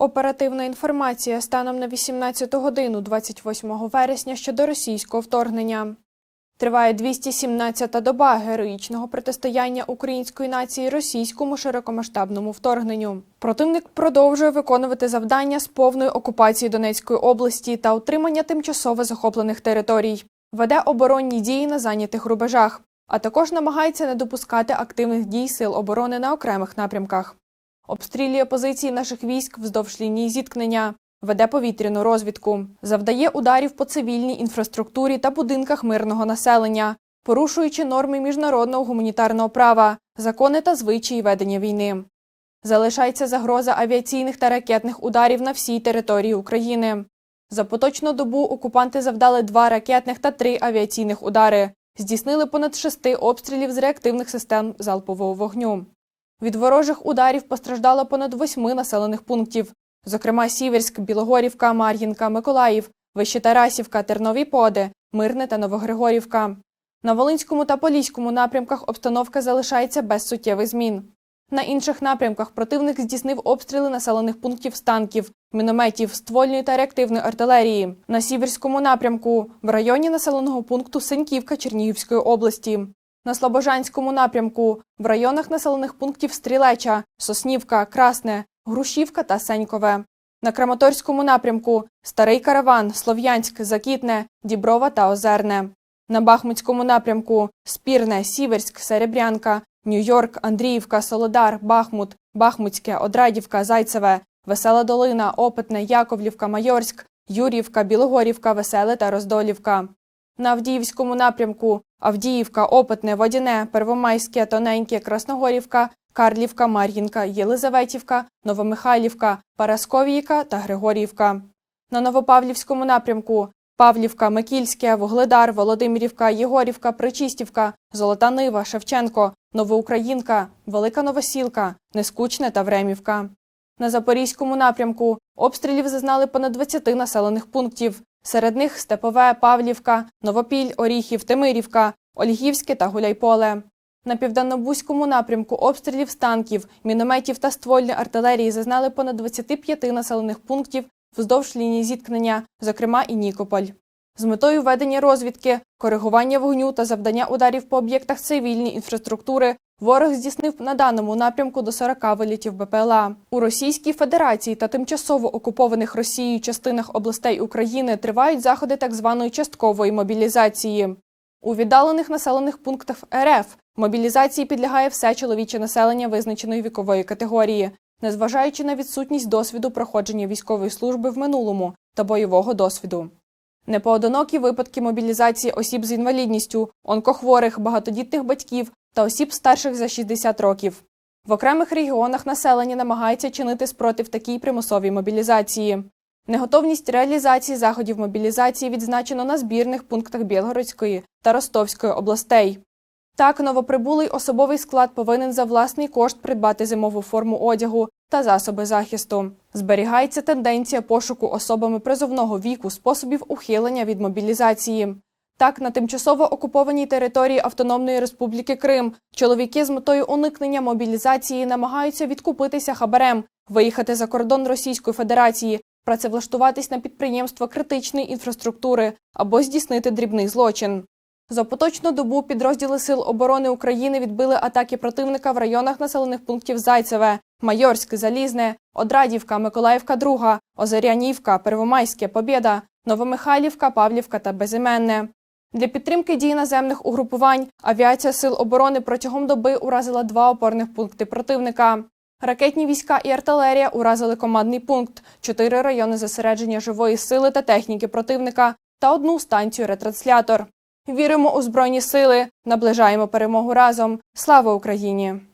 Оперативна інформація станом на 18 годину 28 вересня щодо російського вторгнення. Триває 217-та доба героїчного протистояння української нації російському широкомасштабному вторгненню. Противник продовжує виконувати завдання з повної окупації Донецької області та утримання тимчасово захоплених територій, веде оборонні дії на зайнятих рубежах, а також намагається не допускати активних дій сил оборони на окремих напрямках. Обстрілює позиції наших військ вздовж лінії зіткнення, веде повітряну розвідку, завдає ударів по цивільній інфраструктурі та будинках мирного населення, порушуючи норми міжнародного гуманітарного права, закони та звичаї ведення війни. Залишається загроза авіаційних та ракетних ударів на всій території України. За поточну добу окупанти завдали два ракетних та три авіаційних удари, здійснили понад шести обстрілів з реактивних систем залпового вогню. Від ворожих ударів постраждало понад восьми населених пунктів, зокрема Сіверськ, Білогорівка, Мар'їнка, Миколаїв, Вищетарасівка, Тернові Поди, Мирне та Новогригорівка. На Волинському та Поліському напрямках обстановка залишається без суттєвих змін. На інших напрямках противник здійснив обстріли населених пунктів з танків, мінометів, ствольної та реактивної артилерії. На Сіверському напрямку в районі населеного пункту Синьківка Чернігівської області. На Слобожанському напрямку в районах населених пунктів Стрілеча, Соснівка, Красне, Грушівка та Сенькове. На Краматорському напрямку Старий Караван, Слов'янськ, Закітне, Діброва та Озерне. На Бахмутському напрямку Спірне, Сіверськ, Серебрянка, Нью-Йорк, Андріївка, Солодар, Бахмут, Бахмутське, Одрадівка, Зайцеве, Весела Долина, Опитне, Яковлівка, Майорськ, Юрівка, Білогорівка, Веселе та Роздолівка. На Авдіївському напрямку Авдіївка, Опитне, Водяне, Первомайське, Тоненьке, Красногорівка, Карлівка, Мар'їнка, Єлизаветівка, Новомихайлівка, Парасковіїка та Григорівка. На Новопавлівському напрямку Павлівка, Микільське, Вугледар, Володимирівка, Єгорівка, Причистівка, Золота Нива, Шевченко, Новоукраїнка, Велика Новосілка, Нескучне та Времівка. На Запорізькому напрямку обстрілів зазнали понад 20 населених пунктів. Серед них Степове, Павлівка, Новопіль, Оріхів, Тимирівка, Ольгівське та Гуляйполе. На південнобузькому напрямку обстрілів з танків, мінометів та ствольної артилерії зазнали понад 25 населених пунктів вздовж лінії зіткнення, зокрема і Нікополь. З метою ведення розвідки, коригування вогню та завдання ударів по об'єктах цивільної інфраструктури ворог здійснив на даному напрямку до 40 вилітів БПЛА. У Російській Федерації та тимчасово окупованих Росією частинах областей України тривають заходи так званої часткової мобілізації. У віддалених населених пунктах РФ мобілізації підлягає все чоловіче населення визначеної вікової категорії, незважаючи на відсутність досвіду проходження військової служби в минулому та бойового досвіду. Непоодинокі випадки мобілізації осіб з інвалідністю, онкохворих, багатодітних батьків та осіб старших за 60 років. В окремих регіонах населення намагається чинити спротив такій примусовій мобілізації. Неготовність реалізації заходів мобілізації відзначено на збірних пунктах Білгородської та Ростовської областей. Так, новоприбулий особовий склад повинен за власний кошт придбати зимову форму одягу та засоби захисту. Зберігається тенденція пошуку особами призовного віку способів ухилення від мобілізації. Так, на тимчасово окупованій території Автономної Республіки Крим чоловіки з метою уникнення мобілізації намагаються відкупитися хабарем, виїхати за кордон Російської Федерації, працевлаштуватись на підприємства критичної інфраструктури або здійснити дрібний злочин. За поточну добу підрозділи Сил оборони України відбили атаки противника в районах населених пунктів Зайцеве, Майорськ, Залізне, Одрадівка, Миколаївка, Друга, Озерянівка, Первомайське, Побєда, Новомихайлівка, Павлівка та Безіменне. Для підтримки дій наземних угрупувань авіація Сил оборони протягом доби уразила два опорних пункти противника. Ракетні війська і артилерія уразили командний пункт, чотири райони зосередження живої сили та техніки противника та одну станцію ретранслятор. Віримо у збройні сили, наближаємо перемогу разом. Слава Україні!